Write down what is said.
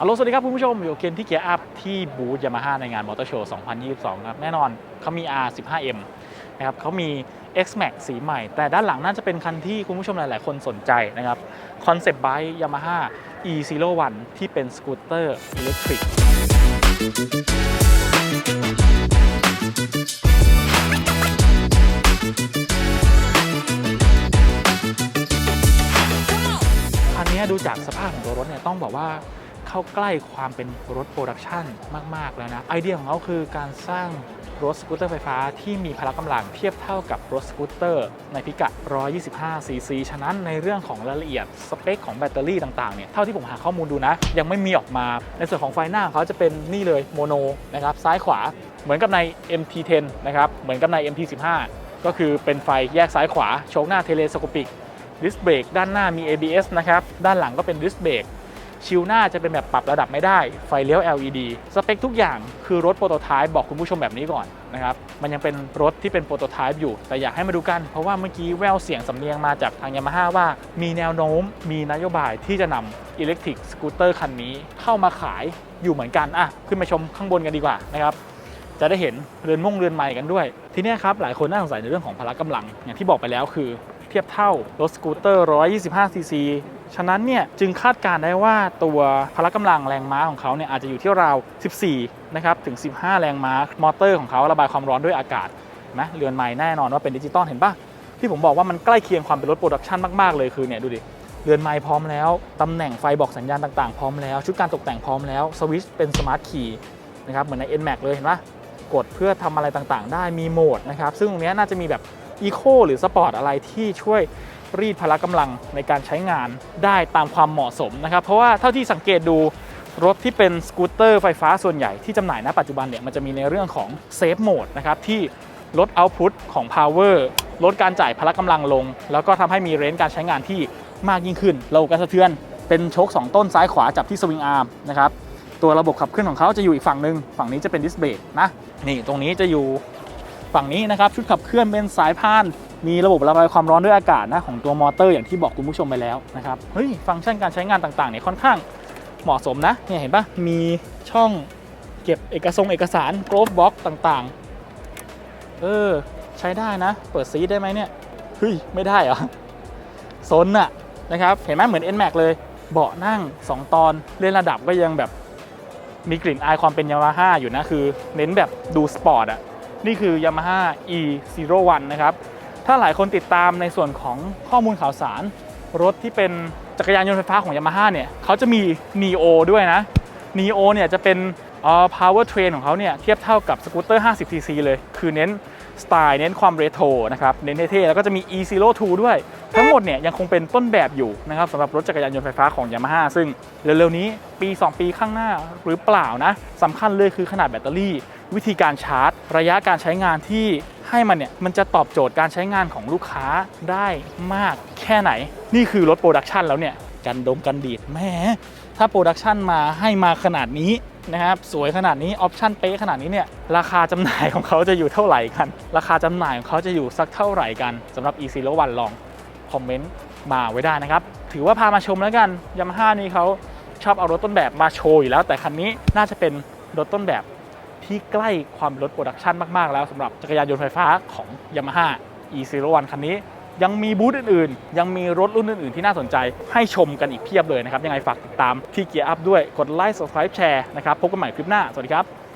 ฮัลโหลสวัสดีครับคุณผู้ชม อยู่กับเคนที่เกียร์อัพที่บูธยามาฮ่าในงานมอเตอร์โชว์ 2022 ครับ แน่นอนเขามี R15M นะครับเขามี X-Max สีใหม่ แต่ด้านหลังน่าจะเป็นคันที่คุณผู้ชมหลาย ๆ คนสนใจนะครับคอนเซปต์ไบค์ยามาฮ่า E01 ที่เป็นสกูตเตอร์อิเล็กทริกอันนี้ดูจากสภาพของตัวรถเนี่ยต้องบอกว่า เข้าใกล้ความเป็นรถโปรดักชันมาก ๆ แล้วนะ ไอเดียของเขาคือการสร้างรถสกูตเตอร์ไฟฟ้าที่มีพละกำลังเทียบเท่ากับรถสกูตเตอร์ในพิกัด 125 ซีซี ฉะนั้นในเรื่องของรายละเอียดสเปคของแบตเตอรี่ต่าง ๆ เนี่ย เท่าที่ผมหาข้อมูลดูนะ ยังไม่มีออกมา ในส่วนของไฟหน้าเขาจะเป็นนี่เลยโมโนนะครับ ซ้ายขวา เหมือนกับใน MT10 นะครับ เหมือนกับใน MT15 ก็คือเป็นไฟแยกซ้ายขวา โชคหน้าเทเลสโคปิกดิสเบรกด้านหน้ามี ABS นะครับ ด้านหลังก็เป็นดิสเบรก ชิลหน้าจะเป็นแบบปรับระดับไม่ได้ ไฟเลี้ยว LED สเปคทุกอย่างคือรถโปรโตไทป์บอกคุณผู้ชมแบบนี้ก่อนนะครับ มันยังเป็นรถที่เป็นโปรโตไทป์อยู่ แต่อยากให้มาดูกัน เพราะว่าเมื่อกี้แววเสียงสำเนียงมาจากทางยามาฮ่าว่า มีแนวโน้ม มีนโยบายที่จะนำอิเล็กทริกสกูตเตอร์คันนี้เข้ามาขายอยู่เหมือนกัน อะ ขึ้นมาชมข้างบนกันดีกว่านะครับจะได้เห็นเรือนม่งเรือนใหม่กันด้วย ทีนี้ครับหลายคนน่าสงสัยในเรื่องของพละกำลังอย่างที่บอกไปแล้วคือ เทียบเท่ารถสกูตเตอร์ 125 ซีซี ฉะนั้นเนี่ยจึงคาดการได้ว่าตัวพละกำลังแรงม้าของเขาเนี่ยอาจจะอยู่ที่ราว 14 นะครับ ถึง 15 แรงม้ามอเตอร์ของเขาระบายความร้อนด้วยอากาศนะเรือนใหม่แน่นอนว่าเป็นดิจิตอลเห็นปะที่ผมบอกว่ามันใกล้เคียงความเป็นรถโปรดักชันมาก ๆ เลยคือเนี่ยดูดิเรือนไม้พร้อมแล้ว ตำแหน่งไฟบอกสัญญาณต่างๆ พร้อมแล้ว ชุดการตกแต่งพร้อมแล้ว สวิตช์เป็นสมาร์ทคีย์นะครับ เหมือนใน NMAX เลยเห็นปะกดเพื่อทำอะไรต่างๆ ได้มีโหมดนะครับ ซึ่งตรงเนี้ยน่าจะมีแบบ อีโคหรือสปอร์ตอะไรที่ช่วยรีดพละกำลังในการใช้งานได้ตามความเหมาะสมนะครับ เพราะว่าเท่าที่สังเกตดูรถที่เป็นสกูตเตอร์ไฟฟ้าส่วนใหญ่ที่จำหน่ายณปัจจุบันเนี่ยมันจะมีในเรื่องของเซฟโหมดนะครับที่ลดเอาต์พุตของ power ลดการจ่ายพละกำลังลง แล้วก็ทำให้มีเรนจ์การใช้งานที่มากยิ่งขึ้นระบบการสะเทือนเป็นโชค2 ต้นซ้ายขวาจับที่สวิงอาร์มนะครับตัวระบบขับเคลื่อนของเขาจะอยู่อีกฝั่งหนึ่งฝั่งนี้จะเป็นดิสเบรกนะนี่ตรงนี้จะอยู่ ฝั่งนี้นะครับชุดขับเคลื่อนเป็นสายพาน มีระบบระบายความร้อนด้วยอากาศนะของตัวมอเตอร์อย่างที่บอกคุณผู้ชมไปแล้วนะครับเฮ้ยฟังก์ชันการใช้งานต่างๆเนี่ยค่อนข้างเหมาะสมนะเนี่ยเห็นปะมีช่องเก็บเอกสงเอกสารโกลฟบ็อกต่างๆ เออ ใช้ได้นะ เปิดซีดได้ไหมเนี่ยเฮ้ยไม่ได้เหรอซนอะนะครับเห็นไหมเหมือน NMAX เลย เบาะนั่ง 2 ตอนเล่นระดับก็ยังแบบมีกลิ่นอายความเป็นยามาฮ่าอยู่นะ คือเน้นแบบดูสปอร์ตอะ นี่คือ Yamaha E01 นะครับ ถ้าหลายคนติดตามในส่วนของข้อมูลข่าวสาร รถที่เป็นจักรยานยนต์ไฟฟ้าของ Yamaha เนี่ยเขาจะมี Neo ด้วยนะ Neo เนี่ยจะเป็นเอ่อ power train ของเขาเนี่ยเทียบเท่ากับสกูตเตอร์ 50cc เลย คือเน้นสไตล์เน้นความเรโทรนะครับ เน้นเท่ๆ แล้วก็จะมี E02 ด้วย ทั้งหมดเนี่ยยังคงเป็นต้นแบบอยู่นะครับสำหรับรถจักรยานยนต์ไฟฟ้าของ Yamaha ซึ่งเร็วๆนี้ปี 2 ปีข้างหน้าหรือเปล่านะสำคัญเลยคือขนาดแบตเตอรี่ วิธีการชาร์จ ระยะการใช้งานที่ให้มันเนี่ยมันจะตอบโจทย์การใช้งานของลูกค้าได้มากแค่ไหน นี่คือรถโปรดักชันแล้วเนี่ยกันดมกันดีดแหมถ้าโปรดักชันมาให้มาขนาดนี้นะครับสวยขนาดนี้ออปชั่นเป๊ะขนาดนี้เนี่ยราคาจำหน่ายของเขาจะอยู่เท่าไหร่กัน ราคาจำหน่ายของเขาจะอยู่สักเท่าไหร่กันสำหรับ e 0 1ลองคอมเมนต์มาไว้ได้นะครับ ถือว่าพามาชมแล้วกันยามาฮ่านี่เขาชอบเอารถต้นแบบมาโชว์อยู่แล้ว แต่คันนี้น่าจะเป็นรถต้นแบบ ที่ใกล้ความเป็นรถโปรดักชันมาก ๆ แล้วสำหรับจักรยานยนต์ไฟฟ้าของ Yamaha E01 คันนี้ ยังมีบูธอื่น ๆ ยังมีรถรุ่นอื่น ๆ ที่น่าสนใจ ให้ชมกันอีกเพียบเลยนะครับ ยังไงฝากติดตามที่เกียร์อัพด้วยกดไลค์ subscribe แชร์นะครับพบกันใหม่คลิปหน้า สวัสดีครับ